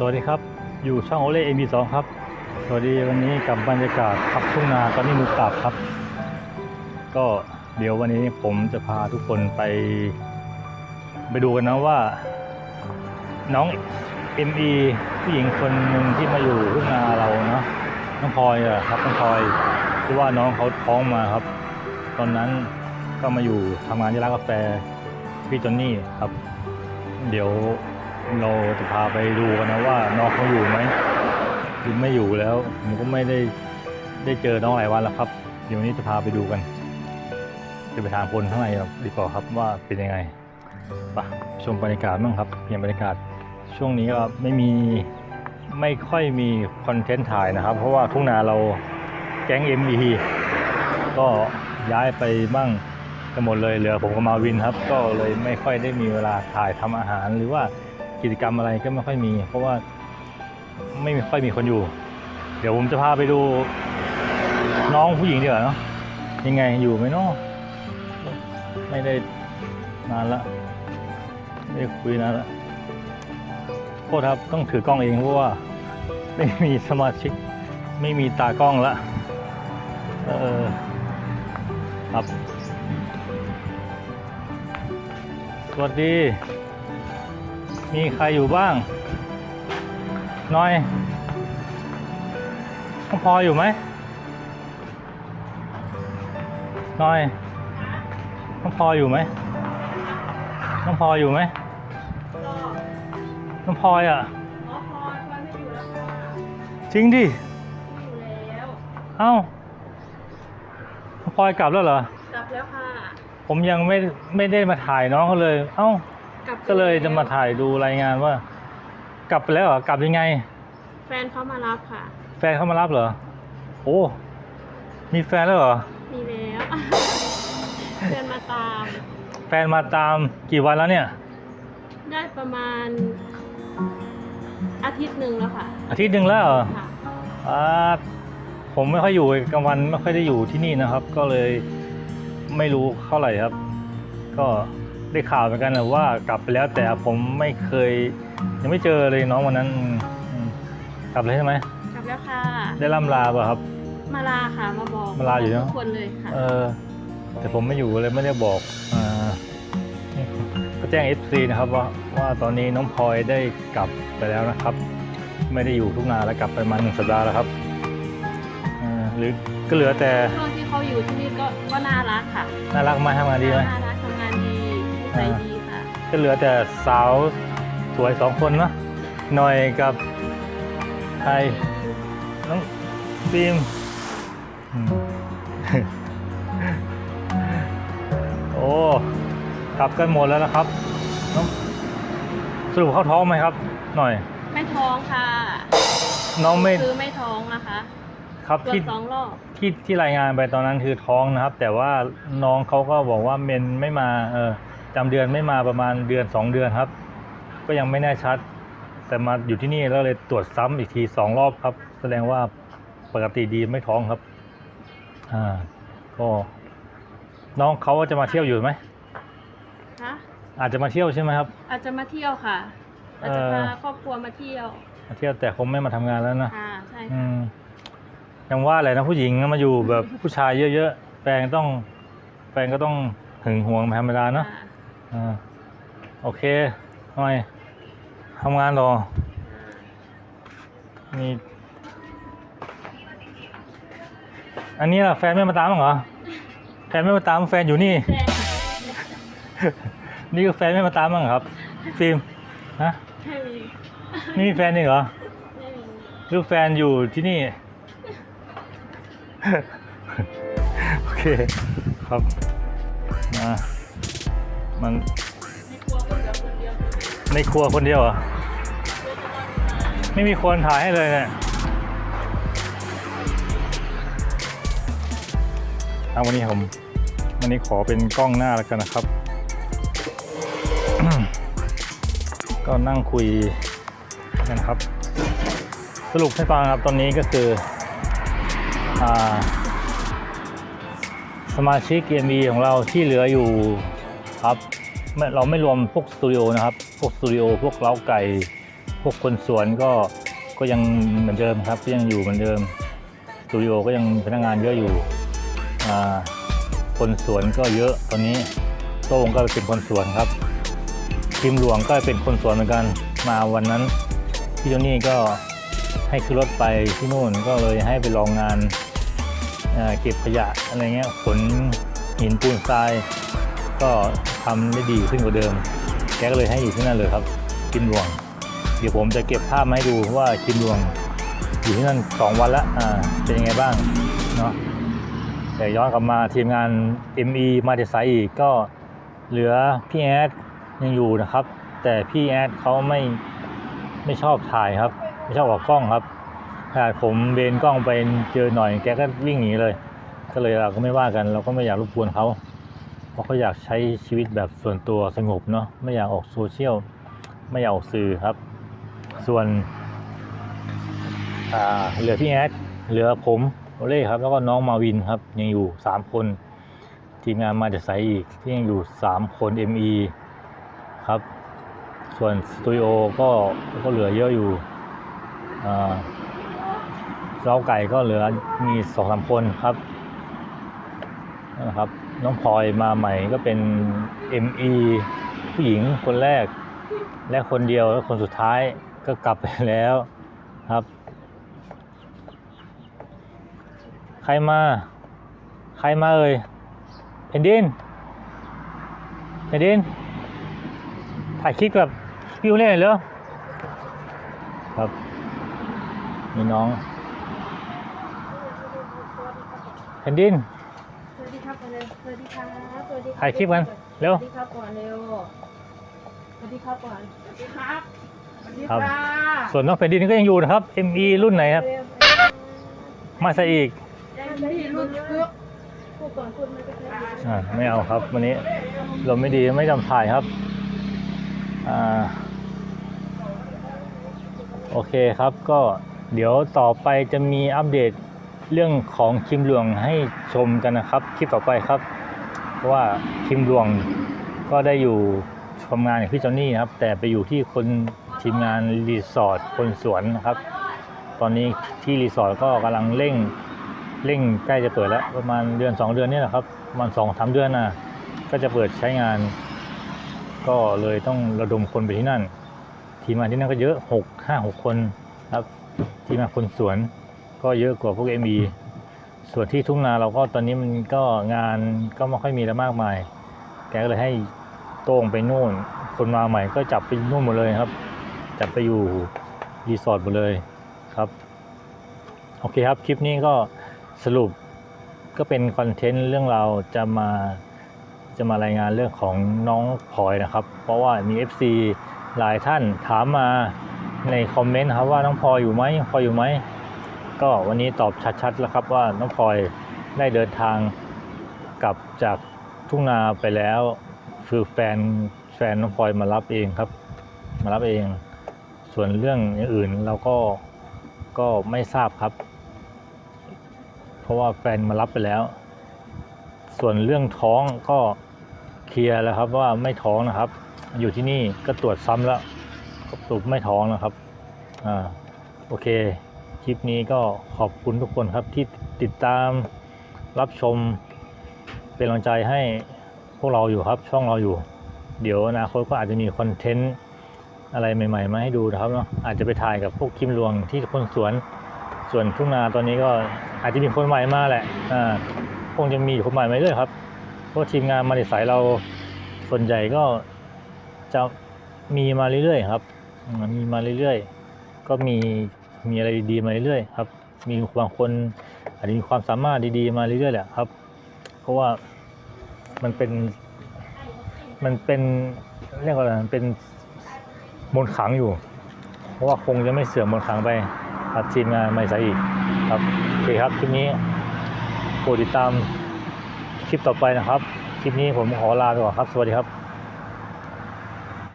สวัสดีครับ อยู่ช่องโอเล่เอ็มีสองครับ สวัสดีวันนี้กับบรรยากาศพักทุ่งนาตอนนี้มือกลับครับ ก็เดี๋ยววันนี้ผมจะพาทุกคนไป ไปดูกันนะว่า น้องเอ็มอีผู้หญิงคนหนึ่งที่มาอยู่ทุ่งนาเราเนาะน้องพลอยอะครับน้องพลอยที่ว่าน้องเขาท้องมาครับ ตอนนั้นก็มาอยู่ทำงานที่ร้านกาแฟพี่จอนนี่ครับ เดี๋ยว เราจะพาไปดูกันนะว่าน้องเขาอยู่ไหมหรือไม่อยู่แล้วผมก็ไม่ได้ได้เจอน้องหลายวันแล้วครับ เดี๋ยวนี้จะพาไปดูกัน จะไปถามคนข้างในดีกว่าครับว่าเป็นยังไงไปชมบรรยากาศบ้างครับเปลี่ยนบรรยากาศช่วงนี้ก็ไม่มีไม่ค่อยมีคอนเทนต์ถ่ายนะครับ เพราะว่าทุ่งนาเราแก๊ง ME ก็ย้ายไปบ้างกันหมดเลยเหลือผมกับมาวินครับ ก็เลยไม่ค่อยได้มีเวลาถ่ายทำอาหารหรือว่า กิจกรรมอะไรก็ไม่ค่อยมี เพราะว่าไม่ค่อยมีคนอยู่ เดี๋ยวผมจะพาไปดู น้องผู้หญิงดีกว่าเนาะยังไงอยู่ไหมเนาะไม่ได้นานละไม่ได้คุยนานละโทษครับต้องถือกล้องเองเพราะว่า ไม่มีสมาชิก ไม่มีตากล้องละเออครับ สวัสดี มีใครอยู่บ้าง น้อยน้องพลอยอยู่ไหมน้อยน้องพลอยอยู่ไหมน้องพลอยอยู่ไหมน้องพลอยอะอ๋อพลอยพลอยไม่อยู่แล้วค่ะจริงดิอยู่แล้วเอ้าน้องพลอยกลับแล้วเหรอ กลับแล้วค่ะ ผมยังไม่ไม่ได้มาถ่ายน้องเขาเลย เอ้า กลับก็เลยจะมาถ่ายดูรายงานว่า กลับไปแล้วเหรอกลับยังไง แฟนเขามารับค่ะ แฟนเขามารับเหรอ โอ้ มีแฟนแล้วเหรอ มีแล้ว เดินมาตาม แฟนมาตามกี่วันแล้วเนี่ย ได้ประมาณ อาทิตย์หนึ่งแล้วค่ะ อาทิตย์หนึ่งแล้วเหรอค่ะ อ่าผมไม่ค่อยอยู่กลางวันไม่ค่อยได้อยู่ที่นี่นะครับ ก็เลยไม่รู้เท่าไหร่ครับ ก็ ได้ข่าวเหมือนกันนะว่ากลับไปแล้วแต่ผมไม่เคย ยังไม่เจอเลยน้องวันนั้นอืมอืมกลับเลยใช่ไหมกลับแล้วค่ะ ได้ล่ำลาป่ะครับ มาลาค่ะมาบอกมาลาอยู่เนอะ ทุกคนเลยค่ะ เออแต่ผมไม่อยู่เลยไม่ได้บอกอ่าก็แจ้ง FC นะครับว่าว่าตอนนี้น้องพลอยได้กลับไปแล้วนะครับ ไม่ได้อยู่ทุกนาแล้วกลับไปมาหนึ่งสัปดาห์แล้วครับอ่าหรือก็เหลือแต่ช่วงที่เขาอยู่ที่นี่ก็ก็น่ารักค่ะน่ารักไหมาทำงานดีไหมน่ารัก ทำงานดีนิสัยดีค่ะก็เหลือแต่สาวสวยสองคนนะหน่อยกับใครน้องฟิล์มอืม โอ้กลับกันหมดแล้วนะครับน้องสรุปเข้าท้องไหมครับ หน่อย ไม่ท้องค่ะน้องไม่คือไม่ท้องนะคะครับตรวที่จสองรอบที่ที่รายงานไปตอนนั้นคือท้องนะครับ แต่ว่าน้องเขาก็บอกว่าเมนไม่มาเออ จำเดือนไม่มาประมาณเดือนสองเดือนครับ ก็ยังไม่แน่ชัด แต่มาอยู่ที่นี่แล้วเลยตรวจซ้ำอีกทีสองรอบครับ แสดงว่าปกติดีไม่ท้องครับ อ่า ก็ น้องเขาจะมาเที่ยวอยู่ไหมคะอาจจะมาเที่ยวใช่ไหมครับ อาจจะมาเที่ยวค่ะ อาจจะเอ่อพาครอบครัวมาเที่ยว มาเที่ยวแต่คงไม่มาทำงานแล้วนะค่ะใช่อืค่ะมยังว่าอะไรนะผู้หญิงมาอยู่แบบผู้ชายเยอะๆแฟนก็ต้องแฟนก็ต้องหึงหวงเป็นธรรมดาเนาะค่ะ อ่าโอเคทำไมทำงานรอมีอันนี้ล่ะแฟนไม่มาตามบ้างเหรอแฟนไม่มาตามแฟนอยู่นี่แต่นี่ก็แฟนไม่มาตามบ้างเหรอครับ ฟิล์มฮะไม่มีนี่มีแฟนนี่เหรอไม่มีหรือแฟนอยู่ที่นี่ โอเคครับมา มัน ในครัวคนเดียวเหรอ ไม่มีคนถ่ายให้เลยเนี่ยเอาวันนี้ผมวันนี้ขอเป็นกล้องหน้าแล้วกันนะครับ ก็นั่งคุยกันครับ สรุปให้ฟังครับตอนนี้ก็คืออ่าสมาชิก EMB ของเราที่เหลืออยู่ ครับเราไม่รวมพวกสตูดิโอนะครับ พวกสตูดิโอพวกเล้าไก่ พวกคนสวนก็ก็ยังเหมือนเดิมครับยังอยู่เหมือนเดิมสตูดิโอก็ยังพนักงานเยอะอยู่คนสวนก็เยอะตอนนี้โต้งก็เป็นคนสวนครับทีมหลวงก็เป็นคนสวนเหมือนกันมาวันนั้นพี่โจนี่ก็ให้ขึ้นรถไปที่นู่นก็เลยให้ไปลองงานเก็บขยะอะไรเงี้ยขนหินปูนทราย ก็ ทำได้ดีขึ้นกว่าเดิม แกก็เลยให้อยู่ที่นั่นเลยครับ กิมหลวง เดี๋ยวผมจะเก็บภาพมาให้ดูว่ากิมหลวง อยู่ที่นั่นสองวันละอ่าเป็นยังไงบ้างเนาะแต่ย้อนกลับมาทีมงาน ME มาเดสายอีกก็เหลือพี่แอดยังอยู่นะครับ แต่พี่แอดเขาไม่ไม่ชอบถ่ายครับ ไม่ชอบออกกล้องครับขนาดผมเบนกล้องไปเจอหน่อยแกก็วิ่งหนีเลย ก็เลยเราก็ไม่ว่ากัน เราก็ไม่อยากรบกวนเขา ราะเขาอยากใช้ชีวิตแบบส่วนตัวสงบเนาะไม่อยากออกโซเชียลไม่อยากออกสื่อครับ ส่วนเหลือพี่แอดเหลือผมโอเล่ครับ แล้วก็น้องมาวินครับ ยังอยู่ 3 คน ทีมงานมาจากไซอีกที่ยังอยู่ 3 คน ME ครับ ส่วนสตูดิโอก็ก็เหลือเยอะอยู่เล้าไก่ก็เหลือมีสองสามคนครับ นะครับ น้องพลอยมาใหม่ก็เป็น ME ผู้หญิงคนแรก และคนเดียวและคนสุดท้ายก็กลับไปแล้วครับ ใครมา ใครมาเอ่ยเพนดินเพนดินถ่ายคลิปกับพี่เล่นอยเหรอครับมีน้องเพนดิน วัสดีครับก่อนเร็วสวัสดีครับสวัสดีถ่ายคลิปกันเร็ว สวัสดีครับก่อนเร็วสวัสดีครับก่อนสวัสดีครับสวัสดีครับค่ะส่วนน้องแผ่นดินก็ยังอยู่นะครับ ME รุ่นไหนครับ เร็วมาซะอีกยังไม่รุ่นเกือบพูดก่อนพูดไม่ได้ใช่อ่าไม่เอาครับ วันนี้ลมไม่ดีไม่จำถ่ายครับอ่าโอเคครับก็เดี๋ยวต่อไปจะมีอัปเดต เรื่องของคิมหลวงให้ชมกันนะครับคลิปต่อไปครับ เพราะว่าคิมหลวงก็ได้อยู่ทำงานกับพี่จอนนี่นะครับ แต่ไปอยู่ที่คนทีมงานรีสอร์ทคนสวนนะครับ ตอนนี้ที่รีสอร์ทก็กำลังเร่งเร่งใกล้จะเปิดแล้วประมาณเดือน 2 เดือนนี่แหละครับประมาณสองสามเดือนนะก็จะเปิดใช้งาน ก็เลยต้องระดมคนไปที่นั่น ทีมงานที่นั่นก็เยอะหกห้าหกคนครับ ทีมงานคนสวน ก็เยอะกว่าพวกเอ็มีส่วนที่ทุ่งนาเราก็ตอนนี้มันก็งานก็ไม่ค่อยมีแล้วมากมาย แกก็เลยให้โต้งไปนู่น คนมาใหม่ก็จับไปนู่นหมดเลยครับ จับไปอยู่รีสอร์ทหมดเลยครับโอเคครับคลิปนี้ก็สรุปก็เป็นคอนเทนต์เรื่องเราจะมาจะมารายงานเรื่องของน้องพลอยนะครับ เพราะว่ามี FC หลายท่านถามมาในคอมเมนต์ครับว่าน้องพลอยอยู่ไหมพลอยอยู่ไหม ก็วันนี้ตอบชัดๆแล้วครับว่าน้องพลอยได้เดินทางกลับจากทุ่งนาไปแล้วคือแฟนแฟนน้องพลอยมารับเองครับ มารับเอง ส่วนเรื่องอื่นเราก็ก็ไม่ทราบครับ เพราะว่าแฟนมารับไปแล้ว ส่วนเรื่องท้องก็เคลียร์แล้วครับว่าไม่ท้องนะครับ อยู่ที่นี่ก็ตรวจซ้ำแล้วก็ตรวจไม่ท้องนะครับอ่าโอเค ลิปนี้ก็ขอบคุณทุกคนครับที่ติดตามรับชมเป็นกำลังใจให้พวกเราอยู่ครับ ช่องเราอยู่ เดี๋ยวอนาคตก็อาจจะมีคอนเทนต์อะไรใหม่ๆมาให้ดูนะครับเนาะอาจจะไปถ่ายกับพวกคิมลวงที่คนสวนส่วนทุ่งนาตอนนี้ก็อาจจะมีคนใหม่มาแหละอ่าคงจะมีคนใหม่มาเรื่อยครับเพราะทีมงานมาในสายเราส่วนใหญ่ก็จะมีมาเรื่อยๆครับมีมาเรื่อยๆ ก็มี มีอะไรดีๆมาเรื่อยๆครับ มีบางคนอาจจะมีความสามารถดีๆมาเรื่อยๆแหละครับ เพราะว่ามันเป็นมันเป็นเรียกว่าอะไรมันเป็นมนขังอยู่ เพราะว่าคงจะไม่เสื่อมมนขังไปครับทีมงานไม่ใส่อีกครับโอเคครับคลิปนี้โปรดติดตามคลิปต่อไปนะครับ คลิปนี้ผมขอลาไปก่อนครับ สวัสดีครับ